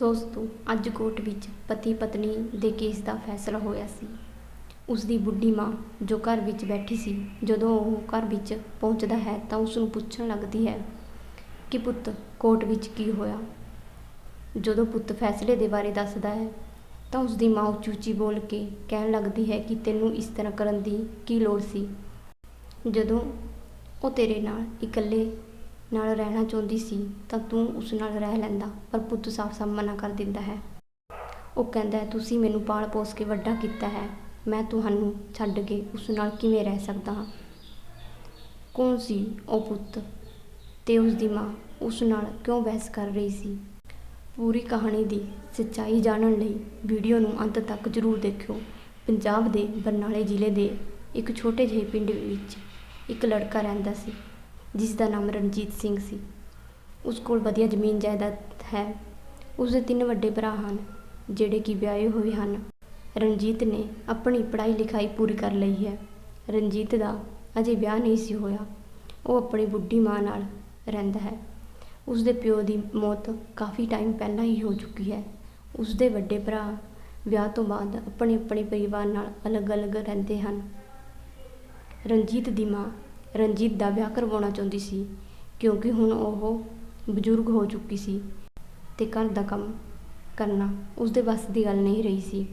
ਦੋਸਤੋ, ਅੱਜ ਕੋਰਟ ਵਿੱਚ ਪਤੀ ਪਤਨੀ ਦੇ ਕੇਸ ਦਾ ਫੈਸਲਾ ਹੋਇਆ ਸੀ। ਉਸ ਦੀ ਬੁੱਢੀ ਮਾਂ ਜੋ ਘਰ ਵਿੱਚ ਬੈਠੀ ਸੀ, ਜਦੋਂ ਉਹ ਘਰ ਵਿੱਚ ਪਹੁੰਚਦਾ ਹੈ ਤਾਂ ਉਸ ਨੂੰ ਪੁੱਛਣ ਲੱਗਦੀ ਹੈ ਕਿ ਪੁੱਤ, ਕੋਰਟ ਵਿੱਚ ਕੀ ਹੋਇਆ? ਜਦੋਂ ਪੁੱਤ ਫੈਸਲੇ ਦੇ ਬਾਰੇ ਦੱਸਦਾ ਹੈ, ਤਾਂ ਉਸ ਦੀ ਮਾਂ ਉੱਚੀ ਉੱਚੀ ਬੋਲ ਕੇ ਕਹਿਣ ਲੱਗਦੀ ਹੈ ਕਿ ਤੈਨੂੰ ਇਸ ਤਰ੍ਹਾਂ ਕਰਨ ਦੀ ਕੀ ਲੋੜ ਸੀ? ਜਦੋਂ ਉਹ ਤੇਰੇ ਨਾਲ ਇਕੱਲੇ ਨਾਲ ਰਹਿਣਾ ਚਾਹੁੰਦੀ ਸੀ ਤਾਂ ਤੂੰ ਉਸ ਨਾਲ ਰਹਿ ਲੈਂਦਾ, ਪਰ ਪੁੱਤ ਸਾਫ਼-ਸਾਫ਼ ਮਨਾ ਕਰ ਦਿੰਦਾ ਹੈ। ਉਹ ਕਹਿੰਦਾ ਹੈ ਤੁਸੀਂ ਮੈਨੂੰ ਪਾਲ ਪੋਸ ਕੇ ਵੱਡਾ ਕੀਤਾ ਹੈ। ਮੈਂ ਤੁਹਾਨੂੰ ਛੱਡ ਕੇ ਉਸ ਨਾਲ ਕਿਵੇਂ ਰਹਿ ਸਕਦਾ ਹਾਂ? ਕੌਣ ਸੀ ਉਹ ਪੁੱਤ? ਤੇ ਉਸ ਦੀ ਮਾਂ। ਉਸ ਨਾਲ ਕਿਉਂ ਬਹਿਸ ਕਰ ਰਹੀ ਸੀ? ਪੂਰੀ ਕਹਾਣੀ ਦੀ ਸੱਚਾਈ ਜਾਣਨ ਲਈ ਵੀਡੀਓ ਨੂੰ ਅੰਤ ਤੱਕ ਜ਼ਰੂਰ ਦੇਖਿਓ। ਪੰਜਾਬ ਦੇ ਬਰਨਾਲੇ ਜ਼ਿਲ੍ਹੇ ਦੇ ਇੱਕ ਛੋਟੇ ਜਿਹੇ ਪਿੰਡ ਵਿੱਚ ਇੱਕ ਲੜਕਾ ਰਹਿੰਦਾ ਸੀ। ਜਿਸ ਦਾ ਨਾਮ ਰਣਜੀਤ ਸਿੰਘ ਸੀ। ਉਸ ਕੋਲ ਵਧੀਆ ਜ਼ਮੀਨ ਜਾਇਦਾਦ ਹੈ। ਉਸ ਦੇ ਤਿੰਨ ਵੱਡੇ ਭਰਾ ਹਨ, ਜਿਹੜੇ ਕਿ ਵਿਆਹੇ ਹੋਏ ਹਨ। ਰਣਜੀਤ ਨੇ ਆਪਣੀ ਪੜ੍ਹਾਈ ਲਿਖਾਈ ਪੂਰੀ ਕਰ ਲਈ ਹੈ। ਰਣਜੀਤ ਦਾ ਅਜੇ ਵਿਆਹ ਨਹੀਂ ਸੀ ਹੋਇਆ। ਉਹ ਆਪਣੀ ਬੁੱਢੀ ਮਾਂ ਨਾਲ ਰਹਿੰਦਾ ਹੈ। ਉਸ ਦੇ ਪਿਓ ਦੀ ਮੌਤ ਕਾਫੀ ਟਾਈਮ ਪਹਿਲਾਂ ਹੀ ਹੋ ਚੁੱਕੀ ਹੈ। ਉਸ ਦੇ ਵੱਡੇ ਭਰਾ ਵਿਆਹ ਤੋਂ ਬਾਅਦ ਆਪਣੇ ਆਪਣੇ ਪਰਿਵਾਰ ਨਾਲ ਅਲੱਗ-ਅਲੱਗ ਰਹਿੰਦੇ ਹਨ। ਰਣਜੀਤ ਦੀ ਮਾਂ ਰਣਜੀਤ ਦਾ ਵਿਆਹ ਕਰਵਾਉਣਾ ਚਾਹੁੰਦੀ ਸੀ, ਕਿਉਂਕਿ ਹੁਣ ਉਹ ਬਜ਼ੁਰਗ ਹੋ ਚੁੱਕੀ ਸੀ ਤੇ ਘਰ ਦਾ ਕੰਮ ਕਰਨਾ ਉਸ ਦੇ ਵੱਸ ਦੀ ਗੱਲ ਨਹੀਂ ਰਹੀ ਸੀ।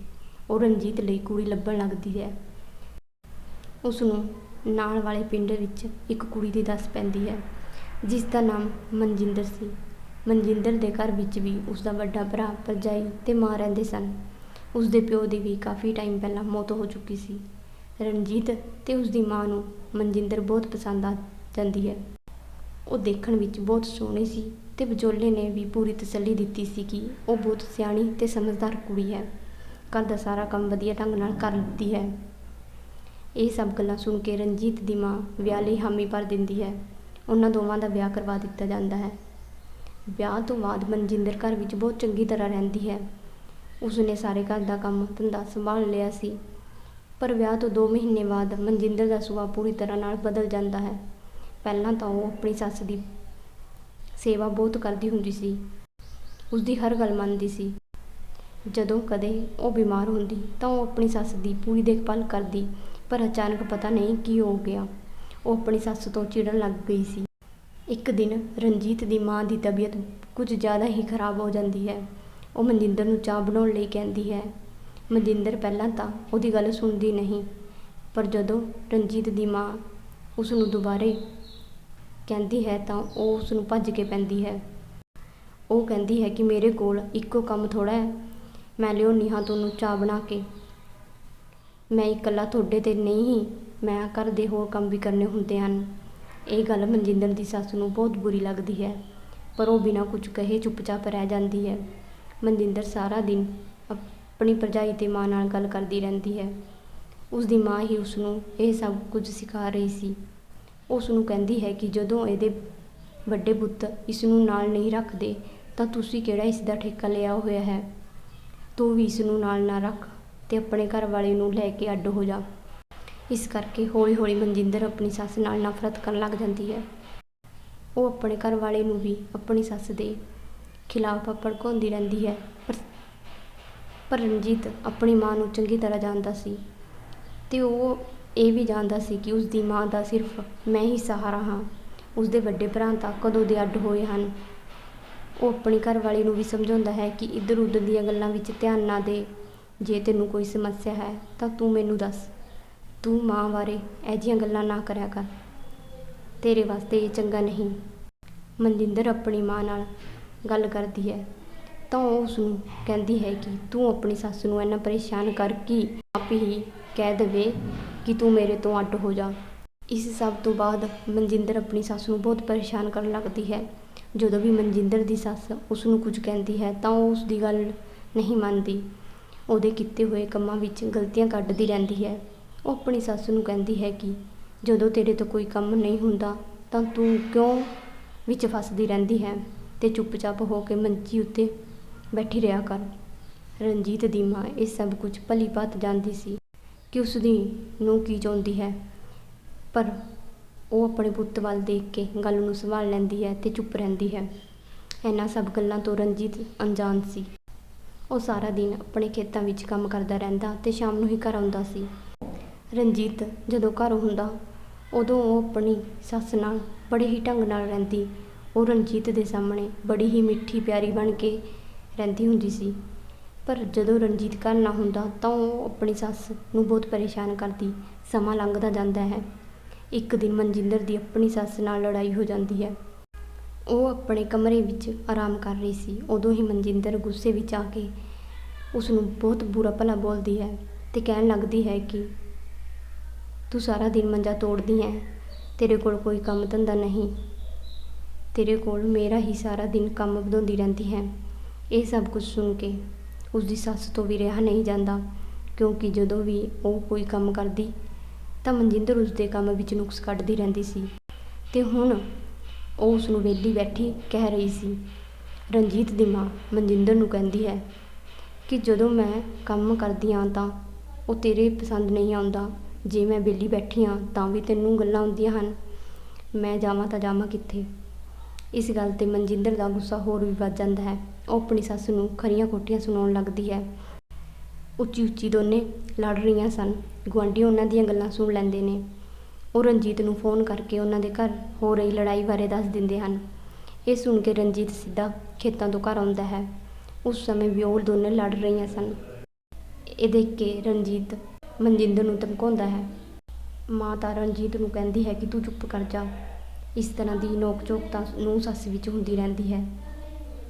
ਉਹ ਰਣਜੀਤ ਲਈ ਕੁੜੀ ਲੱਭਣ ਲੱਗਦੀ ਹੈ। ਉਸ ਨੂੰ ਨਾਲ ਵਾਲੇ ਪਿੰਡ ਵਿੱਚ ਇੱਕ ਕੁੜੀ ਦੀ ਦੱਸ ਪੈਂਦੀ ਹੈ, ਜਿਸ ਦਾ ਨਾਮ ਮਨਜਿੰਦਰ ਸੀ। ਮਨਜਿੰਦਰ ਦੇ ਘਰ ਵਿੱਚ ਵੀ ਉਸ ਦਾ ਵੱਡਾ ਭਰਾ ਭਰਜਾਈ ਤੇ ਮਾਂ ਰਹਿੰਦੇ ਸਨ। ਉਸ ਦੇ ਪਿਓ ਦੀ ਵੀ ਕਾਫੀ ਟਾਈਮ ਪਹਿਲਾਂ ਮੌਤ ਹੋ ਚੁੱਕੀ ਸੀ। ਰਣਜੀਤ ਅਤੇ ਉਸਦੀ ਮਾਂ ਨੂੰ ਮਨਜਿੰਦਰ ਬਹੁਤ ਪਸੰਦ ਆ ਜਾਂਦੀ ਹੈ। ਉਹ ਦੇਖਣ ਵਿੱਚ ਬਹੁਤ ਸੋਹਣੀ ਸੀ ਅਤੇ ਵਿਚੋਲੇ ਨੇ ਵੀ ਪੂਰੀ ਤਸੱਲੀ ਦਿੱਤੀ ਸੀ ਕਿ ਉਹ ਬਹੁਤ ਸਿਆਣੀ ਅਤੇ ਸਮਝਦਾਰ ਕੁੜੀ ਹੈ। ਘਰ ਦਾ ਸਾਰਾ ਕੰਮ ਵਧੀਆ ਢੰਗ ਨਾਲ ਕਰ ਲੈਂਦੀ ਹੈ। ਇਹ ਸਭ ਗੱਲਾਂ ਸੁਣ ਕੇ ਰਣਜੀਤ ਦੀ ਮਾਂ ਵਿਆਹ ਲਈ ਹਾਮੀ ਭਰ ਦਿੰਦੀ ਹੈ। ਉਹਨਾਂ ਦੋਵਾਂ ਦਾ ਵਿਆਹ ਕਰਵਾ ਦਿੱਤਾ ਜਾਂਦਾ ਹੈ। ਵਿਆਹ ਤੋਂ ਬਾਅਦ ਮਨਜਿੰਦਰ ਘਰ ਵਿੱਚ ਬਹੁਤ ਚੰਗੀ ਤਰ੍ਹਾਂ ਰਹਿੰਦੀ ਹੈ। ਉਸ ਨੇ ਸਾਰੇ ਘਰ ਦਾ ਕੰਮ ਧੰਦਾ ਸੰਭਾਲ ਲਿਆ ਸੀ। ਪਰ ਵਿਆਹ ਤੋਂ 2 ਮਹੀਨੇ ਬਾਅਦ ਮਨਜਿੰਦਰ ਦਾ ਸੁਭਾਅ ਪੂਰੀ ਤਰ੍ਹਾਂ ਨਾਲ ਬਦਲ ਜਾਂਦਾ ਹੈ। ਪਹਿਲਾਂ ਤਾਂ ਉਹ ਆਪਣੀ ਸੱਸ ਦੀ ਸੇਵਾ ਬਹੁਤ ਕਰਦੀ ਹੁੰਦੀ ਸੀ। ਉਸ ਦੀ ਹਰ ਗੱਲ ਮੰਨਦੀ ਸੀ। ਜਦੋਂ ਕਦੇ ਉਹ ਬਿਮਾਰ ਹੁੰਦੀ ਤਾਂ ਉਹ ਆਪਣੀ ਸੱਸ ਦੀ ਪੂਰੀ ਦੇਖਭਾਲ ਕਰਦੀ, ਪਰ ਅਚਾਨਕ ਪਤਾ ਨਹੀਂ ਕੀ ਹੋ ਗਿਆ। ਉਹ ਆਪਣੀ ਸੱਸ ਤੋਂ ਚਿੜਨ ਲੱਗ ਗਈ ਸੀ। ਇੱਕ ਦਿਨ ਰਣਜੀਤ ਦੀ ਮਾਂ ਦੀ ਤਬੀਅਤ ਕੁਝ ਜ਼ਿਆਦਾ ਹੀ ਖਰਾਬ ਹੋ ਜਾਂਦੀ ਹੈ। ਉਹ ਮਨਜਿੰਦਰ ਨੂੰ ਚਾਹ ਬਣਾਉਣ ਲਈ ਕਹਿੰਦੀ ਹੈ ਮਨਜਿੰਦਰ ਪਹਿਲਾਂ ਤਾਂ ਉਹਦੀ ਗੱਲ ਸੁਣਦੀ ਨਹੀਂ, ਪਰ ਜਦੋਂ ਰਣਜੀਤ ਦੀ ਮਾਂ ਉਸ ਨੂੰ ਦੁਬਾਰੇ ਕਹਿੰਦੀ ਹੈ ਤਾਂ ਉਹ ਉਸ ਨੂੰ ਭੱਜ ਕੇ ਪੈਂਦੀ ਹੈ। ਉਹ ਕਹਿੰਦੀ ਹੈ ਕਿ ਮੇਰੇ ਕੋਲ ਇੱਕੋ ਕੰਮ ਥੋੜਾ ਹੈ, ਮੈਂ ਲਿਓ ਨੀਹਾਂ ਤੁਹਾਨੂੰ ਚਾਹ ਬਣਾ ਕੇ। ਮੈਂ ਇਕੱਲਾ ਤੁਹਾਡੇ ਤੇ ਨਹੀਂ ਹੀ, ਮੈਂ ਘਰ ਦੇ ਹੋਰ ਕੰਮ ਵੀ ਕਰਨੇ ਹੁੰਦੇ ਹਨ। ਇਹ ਗੱਲ ਮਨਜਿੰਦਰ ਦੀ ਸੱਸ ਨੂੰ ਬਹੁਤ ਬੁਰੀ ਲੱਗਦੀ ਹੈ, ਪਰ ਉਹ ਬਿਨਾਂ ਕੁਝ ਕਹੇ ਚੁੱਪਚਾਪ ਰਹਿ ਜਾਂਦੀ ਹੈ। ਮਨਜਿੰਦਰ ਸਾਰਾ ਦਿਨ ਆਪਣੀ ਭਰਜਾਈ ਅਤੇ ਮਾਂ ਨਾਲ ਗੱਲ ਕਰਦੀ ਰਹਿੰਦੀ ਹੈ। ਉਸ ਦੀ ਮਾਂ ਹੀ ਉਸ ਨੂੰ ਇਹ ਸਭ ਕੁਝ ਸਿਖਾ ਰਹੀ ਸੀ। ਉਸ ਨੂੰ ਕਹਿੰਦੀ ਹੈ ਕਿ ਜਦੋਂ ਇਹਦੇ ਵੱਡੇ ਪੁੱਤ ਇਸ ਨੂੰ ਨਾਲ ਨਹੀਂ ਰੱਖਦੇ, ਤਾਂ ਤੁਸੀਂ ਕਿਹੜਾ ਇਸ ਦਾ ਠੇਕਾ ਲਿਆ ਹੋਇਆ ਹੈ? ਤੂੰ ਵੀ ਇਸ ਨੂੰ ਨਾਲ ਨਾ ਰੱਖ ਤੇ ਆਪਣੇ ਘਰ ਵਾਲੇ ਨੂੰ ਲੈ ਕੇ ਅੱਡ ਹੋ ਜਾ। ਇਸ ਕਰਕੇ ਹੌਲੀ-ਹੌਲੀ ਮਨਜਿੰਦਰ ਆਪਣੀ ਸੱਸ ਨਾਲ ਨਫ਼ਰਤ ਕਰਨ ਲੱਗ ਜਾਂਦੀ ਹੈ। ਉਹ ਆਪਣੇ ਘਰ ਵਾਲੇ ਨੂੰ ਵੀ ਆਪਣੀ ਸੱਸ ਦੇ ਖਿਲਾਫ ਭੜਕਾਉਂਦੀ ਰਹਿੰਦੀ ਹੈ, ਪਰ ਪਰ ਰਣਜੀਤ ਆਪਣੀ ਮਾਂ ਨੂੰ ਚੰਗੀ ਤਰ੍ਹਾਂ ਜਾਣਦਾ ਸੀ ਅਤੇ ਉਹ ਇਹ ਵੀ ਜਾਣਦਾ ਸੀ ਕਿ ਉਸ ਦੀ ਮਾਂ ਦਾ ਸਿਰਫ ਮੈਂ ਹੀ ਸਹਾਰਾ ਹਾਂ। ਉਸ ਦੇ ਵੱਡੇ ਭਰਾ ਤਾਂ ਕਦੋਂ ਦੇ ਅੱਡ ਹੋਏ ਹਨ। ਉਹ ਆਪਣੀ ਘਰਵਾਲੀ ਨੂੰ ਵੀ ਸਮਝਾਉਂਦਾ ਹੈ ਕਿ ਇੱਧਰ ਉੱਧਰ ਦੀਆਂ ਗੱਲਾਂ ਵਿੱਚ ਧਿਆਨ ਨਾ ਦੇ। ਜੇ ਤੈਨੂੰ ਕੋਈ ਸਮੱਸਿਆ ਹੈ ਤਾਂ ਤੂੰ ਮੈਨੂੰ ਦੱਸ। ਤੂੰ ਮਾਂ ਬਾਰੇ ਐਜੀਆਂ ਗੱਲਾਂ ਨਾ ਕਰਿਆ ਕਰ। ਤੇਰੇ ਵਾਸਤੇ ਇਹ ਚੰਗਾ ਨਹੀਂ। ਮਨਜਿੰਦਰ ਆਪਣੀ ਮਾਂ ਨਾਲ ਗੱਲ ਕਰਦੀ ਹੈ। ਤਾਂ ਉਹ ਉਸਨੂੰ ਕਹਿੰਦੀ ਹੈ ਕਿ ਤੂੰ ਆਪਣੀ ਸੱਸ ਨੂੰ ਇੰਨਾ ਪਰੇਸ਼ਾਨ ਕਰ ਕਿ ਆਪ ਹੀ ਕਹਿ ਦੇਵੇ ਕਿ ਤੂੰ ਮੇਰੇ ਤੋਂ ਅੱਡ ਹੋ ਜਾ। ਇਸ ਸਭ ਤੋਂ ਬਾਅਦ ਮਨਜਿੰਦਰ ਆਪਣੀ ਸੱਸ ਨੂੰ ਬਹੁਤ ਪਰੇਸ਼ਾਨ ਕਰਨ ਲੱਗਦੀ ਹੈ। ਜਦੋਂ ਵੀ ਮਨਜਿੰਦਰ ਦੀ ਸੱਸ ਉਸ ਨੂੰ ਕੁਝ ਕਹਿੰਦੀ ਹੈ ਤਾਂ ਉਹ ਉਸ ਦੀ ਗੱਲ ਨਹੀਂ ਮੰਨਦੀ। ਉਹਦੇ ਕੀਤੇ ਹੋਏ ਕੰਮਾਂ ਵਿੱਚ ਗਲਤੀਆਂ ਕੱਢਦੀ ਰਹਿੰਦੀ ਹੈ। ਉਹ ਆਪਣੀ ਸੱਸ ਨੂੰ ਕਹਿੰਦੀ ਹੈ ਕਿ ਜਦੋਂ ਤੇਰੇ ਤੋਂ ਕੋਈ ਕੰਮ ਨਹੀਂ ਹੁੰਦਾ ਤਾਂ ਤੂੰ ਕਿਉਂ ਵਿੱਚ ਫਸਦੀ ਰਹਿੰਦੀ ਹੈ ਤੇ ਚੁੱਪਚਾਪ ਹੋ ਕੇ ਮੰਜੀ ਉੱਤੇ ਬੈਠੀ ਰਿਹਾ ਕਰ। ਰਣਜੀਤ ਦੀ ਮਾਂ ਇਹ ਸਭ ਕੁਝ ਭਲੀ ਭਾਤ ਜਾਣਦੀ ਸੀ ਕਿ ਉਸ ਦੀ ਨੂੰ ਕੀ ਚਾਹੁੰਦੀ ਹੈ। ਪਰ ਉਹ ਆਪਣੇ ਪੁੱਤ ਵੱਲ ਦੇਖ ਕੇ ਗੱਲ ਨੂੰ ਸੰਭਾਲ ਲੈਂਦੀ ਹੈ ਤੇ ਚੁੱਪ ਰਹਿੰਦੀ ਹੈ। ਇਹਨਾਂ ਸਭ ਗੱਲਾਂ ਤੋਂ ਰਣਜੀਤ ਅਣਜਾਣ ਸੀ। ਉਹ ਸਾਰਾ ਦਿਨ ਆਪਣੇ ਖੇਤਾਂ ਵਿੱਚ ਕੰਮ ਕਰਦਾ ਰਹਿੰਦਾ ਤੇ ਸ਼ਾਮ ਨੂੰ ਹੀ ਘਰ ਆਉਂਦਾ ਸੀ। ਰਣਜੀਤ ਜਦੋਂ ਘਰ ਹੁੰਦਾ, ਉਦੋਂ ਉਹ ਆਪਣੀ ਸੱਸ ਨਾਲ ਬੜੇ ਹੀ ਢੰਗ ਨਾਲ ਰਹਿੰਦੀ। ਉਹ ਰਣਜੀਤ ਦੇ ਸਾਹਮਣੇ ਬੜੀ ਹੀ ਮਿੱਠੀ ਪਿਆਰੀ ਬਣ ਕੇ ਰਹਿੰਦੀ ਹੁੰਦੀ ਸੀ। ਪਰ ਜਦੋਂ ਰਣਜੀਤ ਘਰ ਨਾ ਹੁੰਦਾ ਤਾਂ ਉਹ ਆਪਣੀ ਸੱਸ ਨੂੰ ਬਹੁਤ ਪਰੇਸ਼ਾਨ ਕਰਦੀ, ਸਮਾਂ ਲੰਘਦਾ ਜਾਂਦਾ ਹੈ। ਇੱਕ ਦਿਨ ਮਨਜਿੰਦਰ ਦੀ ਆਪਣੀ ਸੱਸ ਨਾਲ ਲੜਾਈ ਹੋ ਜਾਂਦੀ ਹੈ। ਉਹ ਆਪਣੇ ਕਮਰੇ ਵਿੱਚ ਆਰਾਮ ਕਰ ਰਹੀ ਸੀ। ਉਦੋਂ ਹੀ ਮਨਜਿੰਦਰ ਗੁੱਸੇ ਵਿੱਚ ਆ ਕੇ ਉਸ ਨੂੰ ਬਹੁਤ ਬੁਰਾ ਭਲਾ ਬੋਲਦੀ ਹੈ ਤੇ ਕਹਿਣ ਲੱਗਦੀ ਹੈ ਕਿ, ਤੂੰ ਸਾਰਾ ਦਿਨ ਮੰਜਾ ਤੋੜਦੀ ਹੈ। ਤੇਰੇ ਕੋਲ ਕੋਈ ਕੰਮ ਧੰਦਾ ਨਹੀਂ। ਤੇਰੇ ਕੋਲ ਮੇਰਾ ਹੀ ਸਾਰਾ ਦਿਨ ਕੰਮ ਵਧਾਉਂਦੀ ਰਹਿੰਦੀ ਹੈ। ਇਹ ਸਭ ਕੁਝ ਸੁਣ ਕੇ ਉਸਦੀ ਸੱਸ ਤੋਂ ਵੀ ਰਿਹਾ ਨਹੀਂ ਜਾਂਦਾ, ਕਿਉਂਕਿ ਜਦੋਂ ਵੀ ਉਹ ਕੋਈ ਕੰਮ ਕਰਦੀ ਤਾਂ ਮਨਜਿੰਦਰ ਉਸਦੇ ਕੰਮ ਵਿੱਚ ਨੁਕਸ ਕੱਢਦੀ ਰਹਿੰਦੀ ਸੀ ਤੇ ਹੁਣ ਉਹ ਉਸ ਨੂੰ ਵਿਹਲੀ ਬੈਠੀ ਕਹਿ ਰਹੀ ਸੀ, ਰਣਜੀਤ ਦੀ ਮਾਂ ਮਨਜਿੰਦਰ ਨੂੰ ਕਹਿੰਦੀ ਹੈ ਕਿ ਜਦੋਂ ਮੈਂ ਕੰਮ ਕਰਦੀ ਹਾਂ ਤਾਂ ਉਹ ਤੇਰੇ ਪਸੰਦ ਨਹੀਂ ਆਉਂਦਾ, ਜੇ ਮੈਂ ਵਿਹਲੀ ਬੈਠੀ ਹਾਂ ਤਾਂ ਵੀ ਤੈਨੂੰ ਗੱਲਾਂ ਆਉਂਦੀਆਂ ਹਨ, ਮੈਂ ਜਾਵਾਂ ਤਾਂ ਜਾਵਾਂ ਕਿੱਥੇ? ਇਸ ਗੱਲ ਤੇ ਮਨਜਿੰਦਰ ਦਾ ਗੁੱਸਾ ਹੋਰ ਵੀ ਵੱਧ ਜਾਂਦਾ ਹੈ। ਉਹ ਆਪਣੀ ਸੱਸ ਨੂੰ ਖਰੀਆਂ ਖੋਟੀਆਂ ਸੁਣਾਉਣ ਲੱਗਦੀ ਹੈ। ਉੱਚੀ ਉੱਚੀ ਦੋਨੇ ਲੜ ਰਹੀਆਂ ਸਨ। ਗੁਆਂਢੀ ਉਹਨਾਂ ਦੀਆਂ ਗੱਲਾਂ ਸੁਣ ਲੈਂਦੇ ਨੇ। ਉਹ ਰਣਜੀਤ ਨੂੰ ਫੋਨ ਕਰਕੇ ਉਹਨਾਂ ਦੇ ਘਰ ਹੋ ਰਹੀ ਲੜਾਈ ਬਾਰੇ ਦੱਸ ਦਿੰਦੇ ਹਨ। ਇਹ ਸੁਣ ਕੇ ਰਣਜੀਤ ਸਿੱਧਾ ਖੇਤਾਂ ਤੋਂ ਘਰ ਆਉਂਦਾ ਹੈ। ਉਸ ਸਮੇਂ ਵੀ ਉਹ ਦੋਨੇ ਲੜ ਰਹੀਆਂ ਸਨ। ਇਹ ਦੇਖ ਕੇ ਰਣਜੀਤ ਮਨਜਿੰਦਰ ਨੂੰ ਧਮਕਾਉਂਦਾ ਹੈ। ਮਾਂ ਤਾਂ ਰਣਜੀਤ ਨੂੰ ਕਹਿੰਦੀ ਹੈ ਕਿ ਤੂੰ ਚੁੱਪ ਕਰ ਜਾ। ਇਸ ਤਰ੍ਹਾਂ ਦੀ ਨੋਕ ਝੋਕ ਤਾਂ ਨੂੰ ਸੱਸ ਵਿੱਚ ਹੁੰਦੀ ਰਹਿੰਦੀ ਹੈ।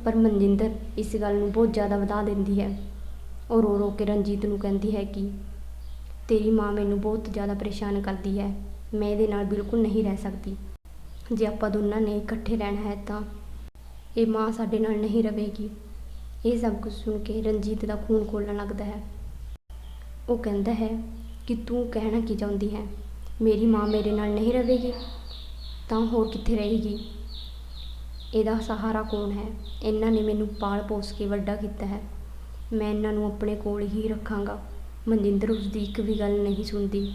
ਪਰ ਮਨਜਿੰਦਰ ਇਸ ਗੱਲ ਨੂੰ ਬਹੁਤ ਜ਼ਿਆਦਾ ਵਧਾ ਦਿੰਦੀ ਹੈ। ਉਹ ਰੋ ਰੋ ਕੇ ਰਣਜੀਤ ਨੂੰ ਕਹਿੰਦੀ ਹੈ ਕਿ ਤੇਰੀ ਮਾਂ ਮੈਨੂੰ ਬਹੁਤ ਜ਼ਿਆਦਾ ਪਰੇਸ਼ਾਨ ਕਰਦੀ ਹੈ। ਮੈਂ ਇਹਦੇ ਨਾਲ ਬਿਲਕੁਲ ਨਹੀਂ ਰਹਿ ਸਕਦੀ। ਜੇ ਆਪਾਂ ਦੋਨਾਂ ਨੇ ਇਕੱਠੇ ਰਹਿਣਾ ਹੈ ਤਾਂ ਇਹ ਮਾਂ ਸਾਡੇ ਨਾਲ ਨਹੀਂ ਰਹੇਗੀ। ਇਹ ਸਭ ਕੁਝ ਸੁਣ ਕੇ ਰਣਜੀਤ ਦਾ ਖੂਨ ਖੋਲਣ ਲੱਗਦਾ ਹੈ। ਉਹ ਕਹਿੰਦਾ ਹੈ ਕਿ ਤੂੰ ਕਹਿਣਾ ਕੀ ਚਾਹੁੰਦੀ ਹੈ? ਮੇਰੀ ਮਾਂ ਮੇਰੇ ਨਾਲ ਨਹੀਂ ਰਹੇਗੀ, ਤਾਂ ਹੋਰ ਕਿੱਥੇ ਰਹੇਗੀ? ਇਹਦਾ ਸਹਾਰਾ ਕੌਣ ਹੈ? ਇਹਨਾਂ ਨੇ ਮੈਨੂੰ ਪਾਲ ਪੋਸ ਕੇ ਵੱਡਾ ਕੀਤਾ ਹੈ। ਮੈਂ ਇਹਨਾਂ ਨੂੰ ਆਪਣੇ ਕੋਲ ਹੀ ਰੱਖਾਂਗਾ। ਮਨਜਿੰਦਰ ਉਸਦੀ ਇੱਕ ਵੀ ਗੱਲ ਨਹੀਂ ਸੁਣਦੀ,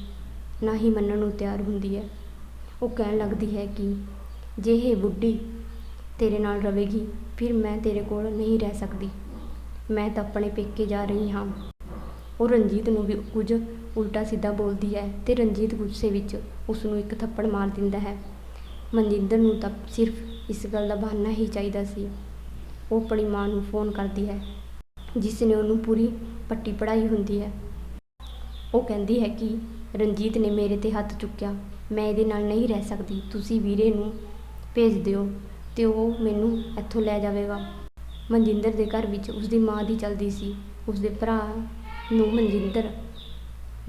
ਨਾ ਹੀ ਮੰਨਣ ਨੂੰ ਤਿਆਰ ਹੁੰਦੀ ਹੈ। ਉਹ ਕਹਿਣ ਲੱਗਦੀ ਹੈ ਕਿ ਜੇ ਇਹ ਬੁੱਢੀ ਤੇਰੇ ਨਾਲ ਰਵੇਗੀ, ਫਿਰ ਮੈਂ ਤੇਰੇ ਕੋਲ ਨਹੀਂ ਰਹਿ ਸਕਦੀ। ਮੈਂ ਤਾਂ ਆਪਣੇ ਪੇਕੇ ਜਾ ਰਹੀ ਹਾਂ। ਉਹ ਰਣਜੀਤ ਨੂੰ ਵੀ ਕੁਝ ਉਲਟਾ ਸਿੱਧਾ ਬੋਲਦੀ ਹੈ ਤੇ ਰਣਜੀਤ ਗੁੱਸੇ ਵਿੱਚ ਉਸ ਨੂੰ ਇੱਕ ਥੱਪੜ ਮਾਰ ਦਿੰਦਾ ਹੈ। ਮਨਜਿੰਦਰ ਨੂੰ ਤਾਂ ਸਿਰਫ ਇਸ ਗੱਲ ਦਾ ਬਹਾਨਾ ਹੀ ਚਾਹੀਦਾ ਸੀ। ਉਹ ਆਪਣੀ ਮਾਂ ਨੂੰ ਫੋਨ ਕਰਦੀ ਹੈ ਜਿਸ ਨੇ ਉਹਨੂੰ ਪੂਰੀ ਪੱਟੀ ਪੜਾਈ ਹੁੰਦੀ ਹੈ। ਉਹ ਕਹਿੰਦੀ ਹੈ ਕਿ ਰਣਜੀਤ ਨੇ ਮੇਰੇ ਤੇ ਹੱਥ ਚੁੱਕਿਆ, ਮੈਂ ਇਹਦੇ ਨਾਲ ਨਹੀਂ ਰਹਿ ਸਕਦੀ, ਤੁਸੀਂ ਵੀਰੇ ਨੂੰ ਭੇਜ ਦਿਓ ਤੇ ਉਹ ਮੈਨੂੰ ਇੱਥੋਂ ਲੈ ਜਾਵੇਗਾ। ਮਨਜਿੰਦਰ ਦੇ ਘਰ ਵਿੱਚ ਉਸ ਦੀ ਮਾਂ ਦੀ ਚਲਦੀ ਸੀ। ਉਸ ਦੇ ਭਰਾ ਨੂੰ ਮਨਜਿੰਦਰ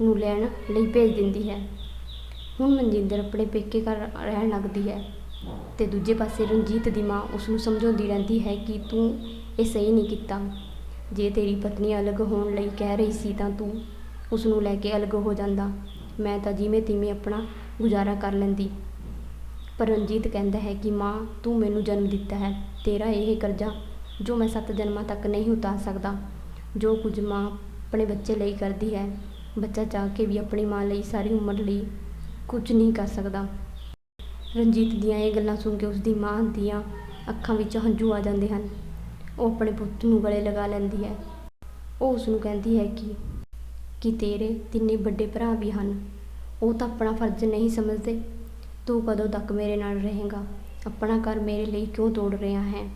ਨੂੰ ਲੈਣ ਲਈ ਭੇਜ ਦਿੰਦੀ ਹੈ। ਹੁਣ ਮਨਜਿੰਦਰ ਆਪਣੇ ਪੇਕੇ ਘਰ ਰਹਿਣ ਲੱਗਦੀ ਹੈ ਅਤੇ ਦੂਜੇ ਪਾਸੇ ਰਣਜੀਤ ਦੀ ਮਾਂ ਉਸ ਨੂੰ ਸਮਝਾਉਂਦੀ ਰਹਿੰਦੀ ਹੈ ਕਿ ਤੂੰ ਇਹ ਸਹੀ ਨਹੀਂ ਕੀਤਾ। ਜੇ ਤੇਰੀ ਪਤਨੀ ਅਲੱਗ ਹੋਣ ਲਈ ਕਹਿ ਰਹੀ ਸੀ ਤਾਂ ਤੂੰ ਉਸ ਨੂੰ ਲੈ ਕੇ ਅਲੱਗ ਹੋ ਜਾਂਦਾ। ਮੈਂ ਤਾਂ ਜਿਵੇਂ ਤਿਵੇਂ ਆਪਣਾ ਗੁਜ਼ਾਰਾ ਕਰ ਲੈਂਦੀ। ਪਰ ਰਣਜੀਤ ਕਹਿੰਦਾ ਹੈ ਕਿ ਮਾਂ, ਤੂੰ ਮੈਨੂੰ ਜਨਮ ਦਿੱਤਾ ਹੈ। ਤੇਰਾ ਇਹ ਕਰਜ਼ਾ ਜੋ ਮੈਂ ਸੱਤ ਜਨਮਾਂ ਤੱਕ ਨਹੀਂ ਉਤਾਰ ਸਕਦਾ, ਜੋ ਕੁਝ ਮਾਂ ਆਪਣੇ ਬੱਚੇ ਲਈ ਕਰਦੀ ਹੈ। ਬੱਚਾ ਚਾਹ ਕੇ ਵੀ ਆਪਣੀ ਮਾਂ ਲਈ ਸਾਰੀ ਉਮਰ ਲਈ ਕੁਝ ਨਹੀਂ ਕਰ ਸਕਦਾ। ਰਣਜੀਤ ਦੀਆਂ ਇਹ ਗੱਲਾਂ ਸੁਣ ਕੇ ਉਸ ਦੀ ਮਾਂ ਦੀਆਂ ਅੱਖਾਂ ਵਿੱਚ ਹੰਝੂ ਆ ਜਾਂਦੇ ਹਨ। ਉਹ ਆਪਣੇ ਪੁੱਤ ਨੂੰ ਗਲੇ ਲਗਾ ਲੈਂਦੀ ਹੈ। ਉਹ ਉਸ ਨੂੰ ਕਹਿੰਦੀ ਹੈ ਕਿ ਕਿ ਤੇਰੇ ਤਿੰਨੇ ਵੱਡੇ ਭਰਾ ਵੀ ਹਨ। ਉਹ ਤਾਂ ਆਪਣਾ ਫਰਜ਼ ਨਹੀਂ ਸਮਝਦੇ। ਤੂੰ ਕਦੋਂ ਤੱਕ ਮੇਰੇ ਨਾਲ ਰਹੇਗਾ? ਆਪਣਾ ਘਰ ਮੇਰੇ ਲਈ ਕਿਉਂ ਤੋੜ ਰਿਹਾ ਹੈ?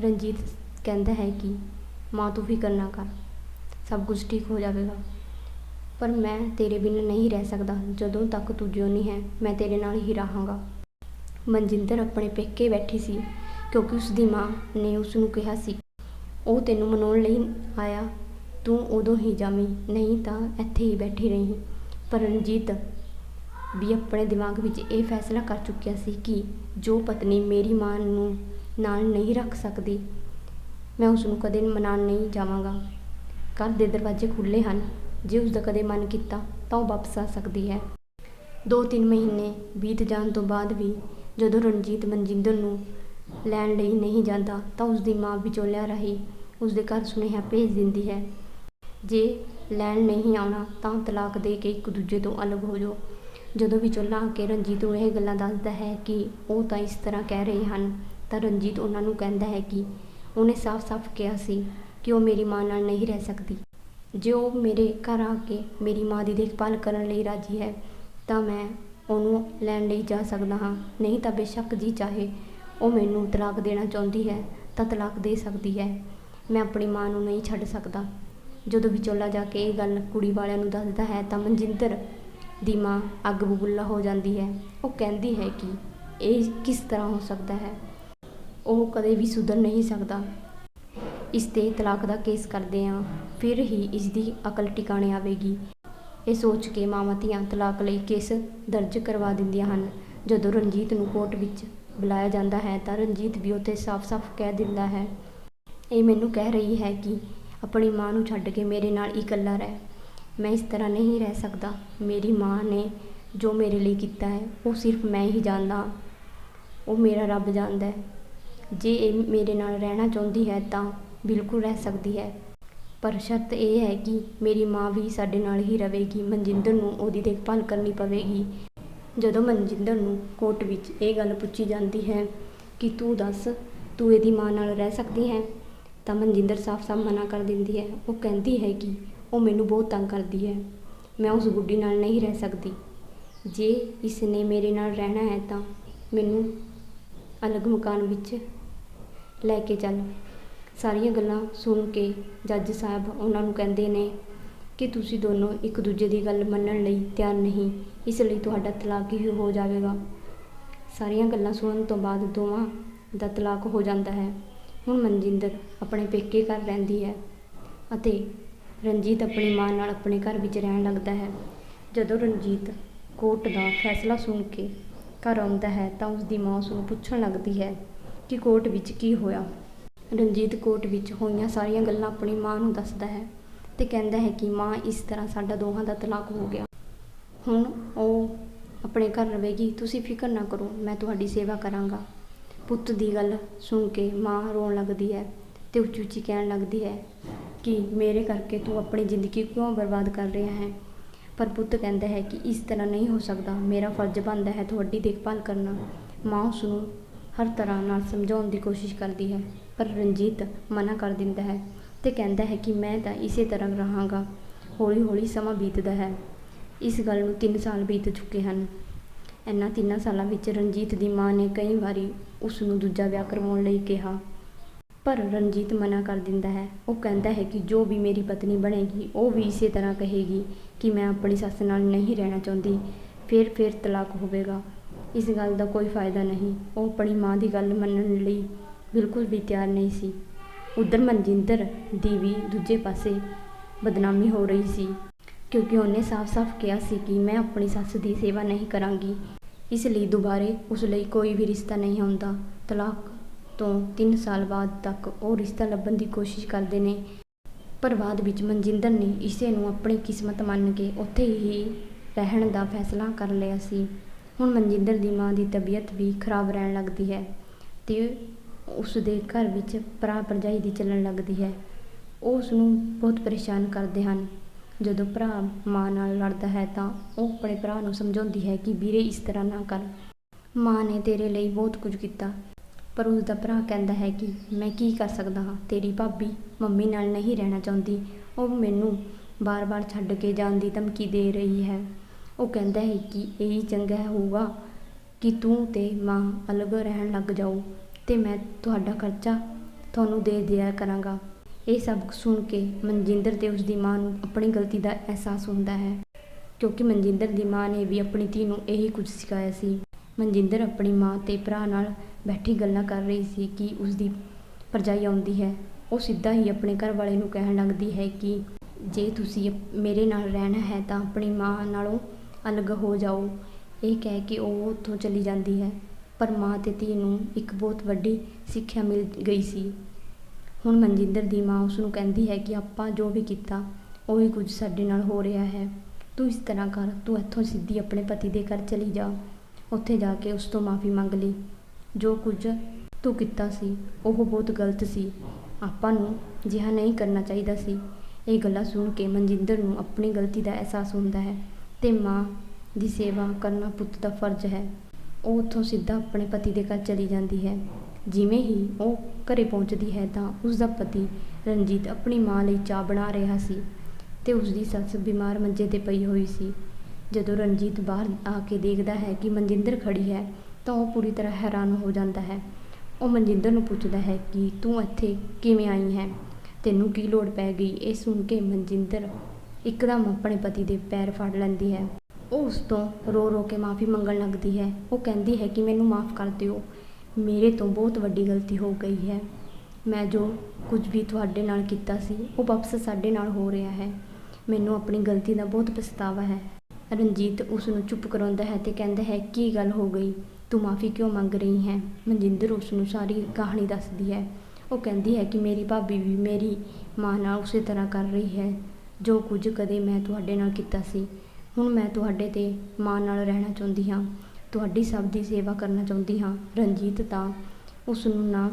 ਰਣਜੀਤ ਕਹਿੰਦਾ ਹੈ ਕਿ, ਮਾਂ ਤੂੰ ਫਿਕਰ ਨਾ ਕਰ। ਸਭ ਕੁਝ ਠੀਕ ਹੋ ਜਾਵੇਗਾ। ਪਰ ਮੈਂ ਤੇਰੇ ਬਿਨਾਂ ਨਹੀਂ ਰਹਿ ਸਕਦਾ। ਜਦੋਂ ਤੱਕ ਤੂੰ ਜਿਉਣੀ ਹੈ, ਮੈਂ ਤੇਰੇ ਨਾਲ ਹੀ ਰਹਾਂਗਾ। ਮਨਜਿੰਦਰ ਆਪਣੇ ਪੇਕੇ ਬੈਠੀ ਸੀ, ਕਿਉਂਕਿ ਉਸ ਦੀ ਮਾਂ ਨੇ ਉਸ ਨੂੰ ਕਿਹਾ ਸੀ, ਉਹ ਤੈਨੂੰ ਮਨਾਉਣ ਲਈ ਆਇਆ। ਤੂੰ ਉਦੋਂ ਹੀ ਜਾਵੀਂ, ਨਹੀਂ ਤਾਂ ਇੱਥੇ ਹੀ ਬੈਠੀ ਰਹੀਂ। ਪਰ ਰਣਜੀਤ ਵੀ ਆਪਣੇ ਦਿਮਾਗ ਵਿੱਚ ਇਹ ਫੈਸਲਾ ਕਰ ਚੁੱਕਿਆ ਸੀ ਕਿ ਜੋ ਪਤਨੀ ਮੇਰੀ ਮਾਂ ਨੂੰ ਨਾਲ ਨਹੀਂ ਰੱਖ ਸਕਦੀ, ਮੈਂ ਉਸ ਨੂੰ ਕਦੇ ਮਨਾਉਣ ਨਹੀਂ ਜਾਵਾਂਗਾ। ਘਰ ਦੇ ਦਰਵਾਜ਼ੇ ਖੁੱਲੇ ਹਨ। ਜੇ ਉਸ ਦਾ ਕਦੇ ਮਨ ਕੀਤਾ ਤਾਂ ਉਹ ਵਾਪਸ ਆ ਸਕਦੀ ਹੈ। ਦੋ ਤਿੰਨ ਮਹੀਨੇ ਬੀਤ ਜਾਣ ਤੋਂ ਬਾਅਦ ਵੀ ਜਦੋਂ ਰਣਜੀਤ ਮਨਜਿੰਦਰ ਨੂੰ ਲੈਣ ਲਈ ਨਹੀਂ ਜਾਂਦਾ ਤਾਂ ਉਸ ਦੀ ਮਾਂ ਵਿਚੋਲਿਆਂ ਰਾਹੀਂ ਉਸ ਦੇ ਘਰ ਸੁਨੇਹਾ ਭੇਜ ਦਿੰਦੀ ਹੈ। ਜੇ ਲੈਣ ਨਹੀਂ ਆਉਣਾ ਤਾਂ ਤਲਾਕ ਦੇ ਕੇ ਇੱਕ ਦੂਜੇ ਤੋਂ ਅਲੱਗ ਹੋ ਜਾਓ। ਜਦੋਂ ਵਿਚੋਲਾ ਆ ਕੇ ਰਣਜੀਤ ਨੂੰ ਇਹ ਗੱਲਾਂ ਦੱਸਦਾ ਹੈ ਕਿ ਉਹ ਤਾਂ ਇਸ ਤਰ੍ਹਾਂ ਕਹਿ ਰਹੇ ਹਨ, ਤਾਂ ਰਣਜੀਤ ਉਹਨਾਂ ਨੂੰ ਕਹਿੰਦਾ ਹੈ ਕਿ ਉਹਨੇ ਸਾਫ਼-ਸਾਫ਼ ਕਿਹਾ ਸੀ ਕਿ ਉਹ ਮੇਰੀ ਮਾਂ ਨਾਲ ਨਹੀਂ ਰਹਿ ਸਕਦੀ। ਜੇ ਉਹ ਮੇਰੇ ਘਰ ਆ ਕੇ ਮੇਰੀ ਮਾਂ ਦੀ ਦੇਖਭਾਲ ਕਰਨ ਲਈ ਰਾਜੀ ਹੈ, ਤਾਂ ਮੈਂ ਉਹਨੂੰ ਲੈਣ ਲਈ ਜਾ ਸਕਦਾ ਹਾਂ। ਨਹੀਂ ਤਾਂ ਬੇਸ਼ੱਕ ਜੀ ਚਾਹੇ ਉਹ ਮੈਨੂੰ ਤਲਾਕ ਦੇਣਾ ਚਾਹੁੰਦੀ ਹੈ, ਤਾਂ ਤਲਾਕ ਦੇ ਸਕਦੀ ਹੈ। ਮੈਂ ਆਪਣੀ ਮਾਂ ਨੂੰ ਨਹੀਂ ਛੱਡ ਸਕਦਾ। ਜਦੋਂ ਵਿਚੋਲਾ ਜਾ ਕੇ ਇਹ ਗੱਲ ਕੁੜੀ ਵਾਲਿਆਂ ਨੂੰ ਦੱਸਦਾ ਹੈ, ਤਾਂ ਮਨਜਿੰਦਰ ਦੀ ਮਾਂ ਅੱਗ ਬਬੂਲਾ ਹੋ ਜਾਂਦੀ ਹੈ। ਉਹ ਕਹਿੰਦੀ ਹੈ ਕਿ ਇਹ ਕਿਸ ਤਰ੍ਹਾਂ ਹੋ ਸਕਦਾ ਹੈ? ਉਹ ਕਦੇ ਵੀ ਸੁਧਰ ਨਹੀਂ ਸਕਦਾ। ਇਸ ਤੇ ਤਲਾਕ ਦਾ ਕੇਸ ਕਰਦੇ ਹਾਂ। ਫਿਰ ਹੀ ਇਸ ਦੀ ਅਕਲ ਟਿਕਾਣੇ ਆਵੇਗੀ। ਇਹ ਸੋਚ ਕੇ ਮਾਵਾਂ ਧੀਆਂ ਤਲਾਕ ਲਈ ਕੇਸ ਦਰਜ ਕਰਵਾ ਦਿੰਦੀਆਂ ਹਨ। ਜਦੋਂ ਰਣਜੀਤ ਨੂੰ ਕੋਰਟ ਵਿੱਚ ਬੁਲਾਇਆ ਜਾਂਦਾ ਹੈ ਤਾਂ ਰਣਜੀਤ ਵੀ ਉੱਥੇ ਸਾਫ਼-ਸਾਫ਼ ਕਹਿ ਦਿੰਦਾ ਹੈ, ਇਹ ਮੈਨੂੰ ਕਹਿ ਰਹੀ ਹੈ ਕਿ ਆਪਣੀ ਮਾਂ ਨੂੰ ਛੱਡ ਕੇ ਮੇਰੇ ਨਾਲ ਇਕੱਲਾ ਰਹਿ। ਮੈਂ ਇਸ ਤਰ੍ਹਾਂ ਨਹੀਂ ਰਹਿ ਸਕਦਾ। ਮੇਰੀ ਮਾਂ ਨੇ ਜੋ ਮੇਰੇ ਲਈ ਕੀਤਾ ਹੈ, ਉਹ ਸਿਰਫ ਮੈਂ ਹੀ ਜਾਣਦਾ ਹਾਂ। ਉਹ ਮੇਰਾ ਰੱਬ ਜਾਣਦਾ ਹੈ। ਜੇ ਇਹ ਮੇਰੇ ਨਾਲ ਰਹਿਣਾ ਚਾਹੁੰਦੀ ਹੈ ਤਾਂ ਬਿਲਕੁਲ ਰਹਿ ਸਕਦੀ ਹੈ। ਪਰ ਸ਼ਰਤ ਇਹ ਹੈ ਕਿ ਮੇਰੀ ਮਾਂ ਵੀ ਸਾਡੇ ਨਾਲ ਹੀ ਰਹੇਗੀ, ਮਨਜਿੰਦਰ ਨੂੰ ਉਹਦੀ ਦੇਖਭਾਲ ਕਰਨੀ ਪਵੇਗੀ। ਜਦੋਂ ਮਨਜਿੰਦਰ ਨੂੰ ਕੋਰਟ ਵਿੱਚ ਇਹ ਗੱਲ ਪੁੱਛੀ ਜਾਂਦੀ ਹੈ ਕਿ ਤੂੰ ਦੱਸ, ਤੂੰ ਇਹਦੀ ਮਾਂ ਨਾਲ ਰਹਿ ਸਕਦੀ ਹੈ? ਤਾਂ ਮਨਜਿੰਦਰ ਸਾਫ਼-ਸਾਫ਼ ਮਨਾ ਕਰ ਦਿੰਦੀ ਹੈ। ਉਹ ਕਹਿੰਦੀ ਹੈ ਕਿ ਉਹ ਮੈਨੂੰ ਬਹੁਤ ਤੰਗ ਕਰਦੀ ਹੈ। ਮੈਂ ਉਸ ਗੁੱਡੀ ਨਾਲ ਨਹੀਂ ਰਹਿ ਸਕਦੀ। ਜੇ ਇਸ ਨੇ ਮੇਰੇ ਨਾਲ ਰਹਿਣਾ ਹੈ ਤਾਂ ਮੈਨੂੰ ਅਲੱਗ ਮਕਾਨ ਵਿੱਚ ਲੈ ਕੇ ਚੱਲ। ਸਾਰੀਆਂ ਗੱਲਾਂ ਸੁਣ ਕੇ ਜੱਜ ਸਾਹਿਬ ਉਹਨਾਂ ਨੂੰ ਕਹਿੰਦੇ ਨੇ ਕਿ ਤੁਸੀਂ ਦੋਨੋਂ ਇੱਕ ਦੂਜੇ ਦੀ ਗੱਲ ਮੰਨਣ ਲਈ ਤਿਆਰ ਨਹੀਂ, ਇਸ ਲਈ ਤੁਹਾਡਾ ਤਲਾਕ ਹੀ ਹੋ ਜਾਵੇਗਾ। ਸਾਰੀਆਂ ਗੱਲਾਂ ਸੁਣਨ ਤੋਂ ਬਾਅਦ ਦੋਵਾਂ ਦਾ ਤਲਾਕ ਹੋ ਜਾਂਦਾ ਹੈ। ਹੁਣ ਮਨਜਿੰਦਰ ਆਪਣੇ ਪੇਕੇ ਘਰ ਰਹਿੰਦੀ ਹੈ ਅਤੇ ਰਣਜੀਤ ਆਪਣੀ ਮਾਂ ਨਾਲ ਆਪਣੇ ਘਰ ਵਿੱਚ ਰਹਿਣ ਲੱਗਦਾ ਹੈ। ਜਦੋਂ ਰਣਜੀਤ ਕੋਰਟ ਦਾ ਫੈਸਲਾ ਸੁਣ ਕੇ ਘਰ ਆਉਂਦਾ ਹੈ ਤਾਂ ਉਸ ਦੀ ਮਾਂ ਉਸ ਨੂੰ ਪੁੱਛਣ ਲੱਗਦੀ ਹੈ ਕਿ ਕੋਰਟ ਵਿੱਚ ਕੀ ਹੋਇਆ। ਰਣਜੀਤ ਕੋਰਟ ਵਿੱਚ ਹੋਈਆਂ ਸਾਰੀਆਂ ਗੱਲਾਂ ਆਪਣੀ ਮਾਂ ਨੂੰ ਦੱਸਦਾ ਹੈ ਤੇ ਕਹਿੰਦਾ ਹੈ ਕਿ ਮਾਂ ਇਸ ਤਰ੍ਹਾਂ ਸਾਡਾ ਦੋਹਾਂ ਦਾ ਤਲਾਕ ਹੋ ਗਿਆ। ਹੁਣ ਉਹ ਆਪਣੇ ਘਰ ਰਵੇਗੀ, ਤੁਸੀਂ ਫਿਕਰ ਨਾ ਕਰੋ, ਮੈਂ ਤੁਹਾਡੀ ਸੇਵਾ ਕਰਾਂਗਾ। ਪੁੱਤ ਦੀ ਗੱਲ ਸੁਣ ਕੇ ਮਾਂ ਰੋਣ ਲੱਗਦੀ ਹੈ ਤੇ ਉੱਚੀ ਉੱਚੀ ਕਹਿਣ ਲੱਗਦੀ ਹੈ ਕਿ ਮੇਰੇ ਕਰਕੇ ਤੂੰ ਆਪਣੀ ਜ਼ਿੰਦਗੀ ਕਿਉਂ ਬਰਬਾਦ ਕਰ ਰਿਹਾ ਹੈ? ਪਰ ਪੁੱਤ ਕਹਿੰਦਾ ਹੈ ਕਿ ਇਸ ਤਰ੍ਹਾਂ ਨਹੀਂ ਹੋ ਸਕਦਾ, ਮੇਰਾ ਫਰਜ਼ ਬਣਦਾ ਹੈ ਤੁਹਾਡੀ ਦੇਖਭਾਲ ਕਰਨਾ। ਮਾਂ ਉਸ ਨੂੰ ਹਰ ਤਰ੍ਹਾਂ ਨਾਲ ਸਮਝਾਉਣ ਦੀ ਕੋਸ਼ਿਸ਼ ਕਰਦੀ ਹੈ। ਪਰ ਰਣਜੀਤ ਮਨਾ ਕਰ ਦਿੰਦਾ ਹੈ ਅਤੇ ਕਹਿੰਦਾ ਹੈ ਕਿ ਮੈਂ ਤਾਂ ਇਸੇ ਤਰ੍ਹਾਂ ਰਹਾਂਗਾ। ਹੌਲੀ ਹੌਲੀ ਸਮਾਂ ਬੀਤਦਾ ਹੈ। ਇਸ ਗੱਲ ਨੂੰ ਤਿੰਨ ਸਾਲ ਬੀਤ ਚੁੱਕੇ ਹਨ। ਇਹਨਾਂ ਤਿੰਨਾਂ ਸਾਲਾਂ ਵਿੱਚ ਰਣਜੀਤ ਦੀ ਮਾਂ ਨੇ ਕਈ ਵਾਰੀ ਉਸ ਨੂੰ ਦੂਜਾ ਵਿਆਹ ਕਰਵਾਉਣ ਲਈ ਕਿਹਾ। ਪਰ ਰਣਜੀਤ ਮਨਾ ਕਰ ਦਿੰਦਾ ਹੈ। ਉਹ ਕਹਿੰਦਾ ਹੈ ਕਿ ਜੋ ਵੀ ਮੇਰੀ ਪਤਨੀ ਬਣੇਗੀ, ਉਹ ਵੀ ਇਸੇ ਤਰ੍ਹਾਂ ਕਹੇਗੀ ਕਿ ਮੈਂ ਆਪਣੀ ਸੱਸ ਨਾਲ ਨਹੀਂ ਰਹਿਣਾ ਚਾਹੁੰਦੀ। ਫਿਰ ਫਿਰ ਤਲਾਕ ਹੋਵੇਗਾ। ਇਸ ਗੱਲ ਦਾ ਕੋਈ ਫਾਇਦਾ ਨਹੀਂ। ਉਹ ਆਪਣੀ ਮਾਂ ਦੀ ਗੱਲ ਮੰਨਣ ਲਈ ਬਿਲਕੁਲ ਵੀ ਤਿਆਰ ਨਹੀਂ ਸੀ। ਉੱਧਰ ਮਨਜਿੰਦਰ ਦੀ ਵੀ ਦੂਜੇ ਪਾਸੇ ਬਦਨਾਮੀ ਹੋ ਰਹੀ ਸੀ, ਕਿਉਂਕਿ ਉਹਨੇ ਸਾਫ਼-ਸਾਫ਼ ਕਿਹਾ ਸੀ ਕਿ ਮੈਂ ਆਪਣੀ ਸੱਸ ਦੀ ਸੇਵਾ ਨਹੀਂ ਕਰਾਂਗੀ। ਇਸ ਲਈ ਦੁਬਾਰੇ ਉਸ ਲਈ ਕੋਈ ਵੀ ਰਿਸ਼ਤਾ ਨਹੀਂ ਆਉਂਦਾ। ਤਲਾਕ ਤੋਂ 3 ਸਾਲ ਬਾਅਦ ਤੱਕ ਉਹ ਰਿਸ਼ਤਾ ਲੱਭਣ ਦੀ ਕੋਸ਼ਿਸ਼ ਕਰਦੇ ਨੇ। ਪਰ ਬਾਅਦ ਵਿੱਚ ਮਨਜਿੰਦਰ ਨੇ ਇਸੇ ਨੂੰ ਆਪਣੀ ਕਿਸਮਤ ਮੰਨ ਕੇ ਉੱਥੇ ਹੀ ਰਹਿਣ ਦਾ ਫੈਸਲਾ ਕਰ ਲਿਆ ਸੀ। ਹੁਣ ਮਨਜਿੰਦਰ ਦੀ ਮਾਂ ਦੀ ਤਬੀਅਤ ਵੀ ਖਰਾਬ ਰਹਿਣ ਲੱਗਦੀ ਹੈ ਤੇ ਉਸ ਦੇ ਘਰ ਵਿੱਚ ਭਰਾ ਭਰਜਾਈ ਦੀ ਚੱਲਣ ਲੱਗਦੀ ਹੈ। ਉਹ ਉਸ ਨੂੰ ਬਹੁਤ ਪਰੇਸ਼ਾਨ ਕਰਦੇ ਹਨ। ਜਦੋਂ ਭਰਾ ਮਾਂ ਨਾਲ ਲੜਦਾ ਹੈ ਤਾਂ ਉਹ ਆਪਣੇ ਭਰਾ ਨੂੰ ਸਮਝਾਉਂਦੀ ਹੈ ਕਿ ਵੀਰੇ ਇਸ ਤਰ੍ਹਾਂ ਨਾ ਕਰ। ਮਾਂ ਨੇ ਤੇਰੇ ਲਈ ਬਹੁਤ ਕੁਝ ਕੀਤਾ, ਪਰ ਉਸ ਦਾ ਭਰਾ ਕਹਿੰਦਾ ਹੈ ਕਿ ਮੈਂ ਕੀ ਕਰ ਸਕਦਾ ਹਾਂ? ਤੇਰੀ ਭਾਬੀ ਮੰਮੀ ਨਾਲ ਨਹੀਂ ਰਹਿਣਾ ਚਾਹੁੰਦੀ। ਉਹ ਮੈਨੂੰ ਬਾਰ-ਬਾਰ ਛੱਡ ਕੇ ਜਾਣ ਦੀ ਧਮਕੀ ਦੇ ਰਹੀ ਹੈ। ਉਹ ਕਹਿੰਦਾ ਹੈ ਕਿ ਇਹੀ ਚੰਗਾ ਹੋਊਗਾ ਕਿ ਤੂੰ ਤੇ ਮਾਂ ਅਲੱਗ ਰਹਿਣ ਲੱਗ ਜਾਓ। ਅਤੇ ਮੈਂ ਤੁਹਾਡਾ ਖਰਚਾ ਤੁਹਾਨੂੰ ਦੇ ਦਿਆ ਕਰਾਂਗਾ। ਇਹ ਸਭ ਸੁਣ ਕੇ ਮਨਜਿੰਦਰ ਅਤੇ ਉਸ ਦੀ ਮਾਂ ਨੂੰ ਆਪਣੀ ਗਲਤੀ ਦਾ ਅਹਿਸਾਸ ਹੁੰਦਾ ਹੈ, ਕਿਉਂਕਿ ਮਨਜਿੰਦਰ ਦੀ ਮਾਂ ਨੇ ਵੀ ਆਪਣੀ ਧੀ ਨੂੰ ਇਹੀ ਕੁਝ ਸਿਖਾਇਆ ਸੀ। ਮਨਜਿੰਦਰ ਆਪਣੀ ਮਾਂ ਤੇ ਭਰਾ ਨਾਲ ਬੈਠੀ ਗੱਲਾਂ ਕਰ ਰਹੀ ਸੀ ਕਿ ਉਸ ਦੀ ਭਰਜਾਈ ਆਉਂਦੀ ਹੈ। ਉਹ ਸਿੱਧਾ ਹੀ ਆਪਣੇ ਘਰ ਵਾਲੇ ਨੂੰ ਕਹਿਣ ਲੱਗਦੀ ਹੈ ਕਿ ਜੇ ਤੁਸੀਂ ਮੇਰੇ ਨਾਲ ਰਹਿਣਾ ਹੈ ਤਾਂ ਆਪਣੀ ਮਾਂ ਨਾਲੋਂ ਅਲੱਗ ਹੋ ਜਾਓ। ਇਹ ਕਹਿ ਕੇ ਉਹ ਉੱਥੋਂ ਚਲੀ ਜਾਂਦੀ ਹੈ। ਪਰ ਮਾਂ ਅਤੇ ਧੀ ਨੂੰ ਇੱਕ ਬਹੁਤ ਵੱਡੀ ਸਿੱਖਿਆ ਮਿਲ ਗਈ ਸੀ। ਹੁਣ ਮਨਜਿੰਦਰ ਦੀ ਮਾਂ ਉਸ ਨੂੰ ਕਹਿੰਦੀ ਹੈ ਕਿ ਆਪਾਂ ਜੋ ਵੀ ਕੀਤਾ, ਉਹੀ ਕੁਝ ਸਾਡੇ ਨਾਲ ਹੋ ਰਿਹਾ ਹੈ। ਤੂੰ ਇਸ ਤਰ੍ਹਾਂ ਕਰ, ਤੂੰ ਇੱਥੋਂ ਸਿੱਧੀ ਆਪਣੇ ਪਤੀ ਦੇ ਘਰ ਚਲੀ ਜਾ। ਉੱਥੇ ਜਾ ਕੇ ਉਸ ਤੋਂ ਮਾਫੀ ਮੰਗ ਲਈ। ਜੋ ਕੁਝ ਤੂੰ ਕੀਤਾ ਸੀ, ਉਹ ਬਹੁਤ ਗਲਤ ਸੀ। ਆਪਾਂ ਨੂੰ ਜਿਹਾ ਨਹੀਂ ਕਰਨਾ ਚਾਹੀਦਾ ਸੀ। ਇਹ ਗੱਲਾਂ ਸੁਣ ਕੇ ਮਨਜਿੰਦਰ ਨੂੰ ਆਪਣੀ ਗਲਤੀ ਦਾ ਅਹਿਸਾਸ ਹੁੰਦਾ ਹੈ ਤੇ ਮਾਂ ਦੀ ਸੇਵਾ ਕਰਨਾ ਪੁੱਤ ਦਾ ਫਰਜ਼ ਹੈ। ਉਹ ਉੱਥੋਂ ਸਿੱਧਾ ਆਪਣੇ ਪਤੀ ਦੇ ਘਰ ਚਲੀ ਜਾਂਦੀ ਹੈ। ਜਿਵੇਂ ਹੀ ਉਹ ਘਰ ਪਹੁੰਚਦੀ ਹੈ ਤਾਂ ਉਸ ਦਾ ਪਤੀ ਰਣਜੀਤ ਆਪਣੀ ਮਾਂ ਲਈ ਚਾਹ ਬਣਾ ਰਿਹਾ ਸੀ ਅਤੇ ਉਸ ਦੀ ਸੱਸ ਬਿਮਾਰ ਮੰਜੇ ਤੇ ਪਈ ਹੋਈ ਸੀ। ਜਦੋਂ ਰਣਜੀਤ ਬਾਹਰ ਆ ਕੇ ਦੇਖਦਾ ਹੈ ਕਿ ਮਨਜਿੰਦਰ ਖੜ੍ਹੀ ਹੈ ਤਾਂ ਉਹ ਪੂਰੀ ਤਰ੍ਹਾਂ ਹੈਰਾਨ ਹੋ ਜਾਂਦਾ ਹੈ। ਉਹ ਮਨਜਿੰਦਰ ਨੂੰ ਪੁੱਛਦਾ ਹੈ ਕਿ ਤੂੰ ਇੱਥੇ ਕਿਵੇਂ ਆਈ ਹੈ? ਤੈਨੂੰ ਕੀ ਲੋੜ ਪੈ ਗਈ? ਇਹ ਸੁਣ ਕੇ ਮਨਜਿੰਦਰ ਇੱਕਦਮ ਆਪਣੇ ਪਤੀ ਦੇ ਪੈਰ ਫੜ ਲੈਂਦੀ ਹੈ। ਉਹ ਉਸ ਤੋਂ ਰੋ ਰੋ ਕੇ ਮਾਫੀ ਮੰਗਣ ਲੱਗਦੀ ਹੈ। ਉਹ ਕਹਿੰਦੀ ਹੈ ਕਿ ਮੈਨੂੰ ਮਾਫ ਕਰ ਦਿਓ। ਮੇਰੇ ਤੋਂ ਬਹੁਤ ਵੱਡੀ ਗਲਤੀ ਹੋ ਗਈ ਹੈ। ਮੈਂ ਜੋ ਕੁਝ ਵੀ ਤੁਹਾਡੇ ਨਾਲ ਕੀਤਾ ਸੀ, ਉਹ ਵਾਪਸ ਸਾਡੇ ਨਾਲ ਹੋ ਰਿਹਾ ਹੈ। ਮੈਨੂੰ ਆਪਣੀ ਗਲਤੀ ਦਾ ਬਹੁਤ ਪਛਤਾਵਾ ਹੈ। ਰਣਜੀਤ ਉਸ ਨੂੰ ਚੁੱਪ ਕਰਾਉਂਦਾ ਹੈ ਤੇ ਕਹਿੰਦਾ ਹੈ, ਕੀ ਗੱਲ ਹੋ ਗਈ? ਤੂੰ ਮਾਫੀ ਕਿਉਂ ਮੰਗ ਰਹੀ ਹੈ? ਮਨਜਿੰਦਰ ਉਸ ਨੂੰ ਸਾਰੀ ਕਹਾਣੀ ਦੱਸਦੀ ਹੈ। ਉਹ ਕਹਿੰਦੀ ਹੈ ਕਿ ਮੇਰੀ ਭਾਬੀ ਵੀ ਮੇਰੀ ਮਾਂ ਨਾਲ ਉਸੇ ਤਰ੍ਹਾਂ ਕਰ ਰਹੀ ਹੈ। ਜੋ ਕੁਝ ਕਦੇ ਮੈਂ ਤੁਹਾਡੇ ਨਾਲ ਕੀਤਾ ਸੀ ਹੁਣ ਮੈਂ ਤੁਹਾਡੇ ਤੇ ਮਾਂ ਨਾਲ ਰਹਿਣਾ ਚਾਹੁੰਦੀ ਹਾਂ, ਤੁਹਾਡੀ ਸਭ ਦੀ ਸੇਵਾ ਕਰਨਾ ਚਾਹੁੰਦੀ ਹਾਂ। ਰਣਜੀਤ ਤਾਂ ਉਸ ਨੂੰ ਨਾ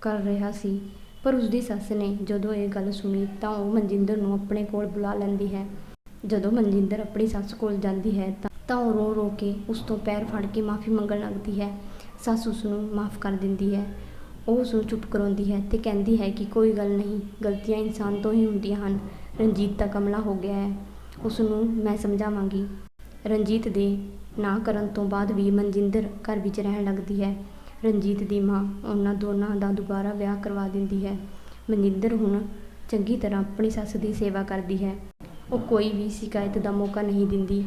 ਕਰ ਰਿਹਾ ਸੀ, ਪਰ ਉਸ ਦੀ ਸੱਸ ਨੇ ਜਦੋਂ ਇਹ ਗੱਲ ਸੁਣੀ ਤਾਂ ਉਹ ਮਨਜਿੰਦਰ ਨੂੰ ਆਪਣੇ ਕੋਲ ਬੁਲਾ ਲੈਂਦੀ ਹੈ। ਜਦੋਂ ਮਨਜਿੰਦਰ ਆਪਣੀ ਸੱਸ ਕੋਲ ਜਾਂਦੀ ਹੈ ਤਾਂ ਤਾਂ ਉਹ ਰੋ ਰੋ ਕੇ ਉਸ ਤੋਂ ਪੈਰ ਫੜ ਕੇ ਮਾਫੀ ਮੰਗਣ ਲੱਗਦੀ ਹੈ। ਸੱਸ ਉਸ ਨੂੰ ਮਾਫ ਕਰ ਦਿੰਦੀ ਹੈ। ਉਹ ਉਸ ਨੂੰ ਚੁੱਪ ਕਰਾਉਂਦੀ ਹੈ ਤੇ ਕਹਿੰਦੀ ਹੈ ਕਿ ਕੋਈ ਗੱਲ ਨਹੀਂ, ਗਲਤੀਆਂ ਇਨਸਾਨ ਤੋਂ ਹੀ ਹੁੰਦੀਆਂ ਹਨ। ਰਣਜੀਤ ਤਾਂ ਕਮਲਾ ਹੋ ਗਿਆ ਹੈ। ਉਸ ਨੂੰ ਮੈਂ ਸਮਝਾਵਾਂਗੀ। ਰਣਜੀਤ ਦੇ ਨਾ ਕਰਨ ਤੋਂ ਬਾਅਦ ਵੀ ਮਨਜਿੰਦਰ ਘਰ ਵਿੱਚ ਰਹਿਣ ਲੱਗਦੀ ਹੈ। ਰਣਜੀਤ ਦੀ ਮਾਂ ਉਹਨਾਂ ਦੋਨਾਂ ਦਾ ਦੁਬਾਰਾ ਵਿਆਹ ਕਰਵਾ ਦਿੰਦੀ ਹੈ। ਮਨਜਿੰਦਰ ਹੁਣ ਚੰਗੀ ਤਰ੍ਹਾਂ ਆਪਣੀ ਸੱਸ ਦੀ ਸੇਵਾ ਕਰਦੀ ਹੈ। ਉਹ ਕੋਈ ਵੀ ਸ਼ਿਕਾਇਤ ਦਾ ਮੌਕਾ ਨਹੀਂ ਦਿੰਦੀ।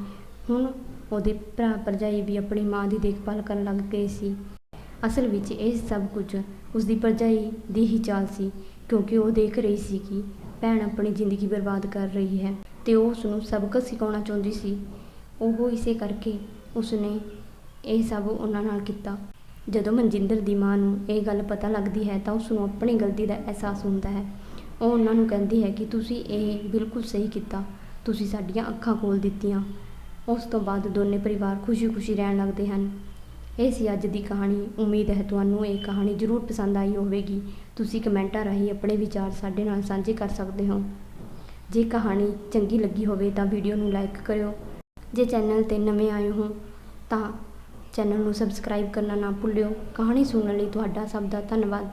ਹੁਣ ਉਹਦੇ ਭਰਾ ਭਰਜਾਈ ਵੀ ਆਪਣੀ ਮਾਂ ਦੀ ਦੇਖਭਾਲ ਕਰਨ ਲੱਗ ਗਏ ਸੀ। ਅਸਲ ਵਿੱਚ ਇਹ ਸਭ ਕੁਝ ਉਸ ਦੀ ਭਰਜਾਈ ਦੀ ਹੀ ਚਾਲ ਸੀ, ਕਿਉਂਕਿ ਉਹ ਦੇਖ ਰਹੀ ਸੀ ਕਿ ਭੈਣ ਆਪਣੀ ਜ਼ਿੰਦਗੀ ਬਰਬਾਦ ਕਰ ਰਹੀ ਹੈ। ਅਤੇ ਉਹ ਉਸ ਨੂੰ ਸਬਕ ਸਿਖਾਉਣਾ ਚਾਹੁੰਦੀ ਸੀ। ਉਹ ਇਸੇ ਕਰਕੇ ਉਸਨੇ ਇਹ ਸਭ ਉਹਨਾਂ ਨਾਲ ਕੀਤਾ। ਜਦੋਂ ਮਨਜਿੰਦਰ ਦੀ ਮਾਂ ਨੂੰ ਇਹ ਗੱਲ ਪਤਾ ਲੱਗਦੀ ਹੈ ਤਾਂ ਉਸ ਨੂੰ ਆਪਣੀ ਗਲਤੀ ਦਾ ਅਹਿਸਾਸ ਹੁੰਦਾ ਹੈ। ਉਹ ਉਹਨਾਂ ਨੂੰ ਕਹਿੰਦੀ ਹੈ ਕਿ ਤੁਸੀਂ ਇਹ ਬਿਲਕੁਲ ਸਹੀ ਕੀਤਾ। ਤੁਸੀਂ ਸਾਡੀਆਂ ਅੱਖਾਂ ਖੋਲ੍ਹ ਦਿੱਤੀਆਂ। ਉਸ ਤੋਂ ਬਾਅਦ ਦੋਨੇ ਪਰਿਵਾਰ ਖੁਸ਼ੀ-ਖੁਸ਼ੀ ਰਹਿਣ ਲੱਗਦੇ ਹਨ। ਇਹ ਸੀ ਅੱਜ ਦੀ ਕਹਾਣੀ। ਉਮੀਦ ਹੈ ਤੁਹਾਨੂੰ ਇਹ ਕਹਾਣੀ ਜ਼ਰੂਰ ਪਸੰਦ ਆਈ ਹੋਵੇਗੀ। ਤੁਸੀਂ ਕਮੈਂਟਾਂ ਰਾਹੀਂ ਆਪਣੇ ਵਿਚਾਰ ਸਾਡੇ ਨਾਲ ਸਾਂਝੇ ਕਰ ਸਕਦੇ ਹੋ। ਜੇ ਕਹਾਣੀ ਚੰਗੀ ਲੱਗੀ ਹੋਵੇ ਤਾਂ ਵੀਡੀਓ ਨੂੰ ਲਾਈਕ ਕਰਿਓ। ਜੇ ਚੈਨਲ ਤੇ ਨਵੇਂ ਆਏ ਹੋ ਤਾਂ ਚੈਨਲ ਨੂੰ ਸਬਸਕ੍ਰਾਈਬ ਕਰਨਾ ਨਾ ਭੁੱਲਿਓ। ਕਹਾਣੀ ਸੁਣਨ ਲਈ ਤੁਹਾਡਾ ਸਭ ਦਾ ਧੰਨਵਾਦ।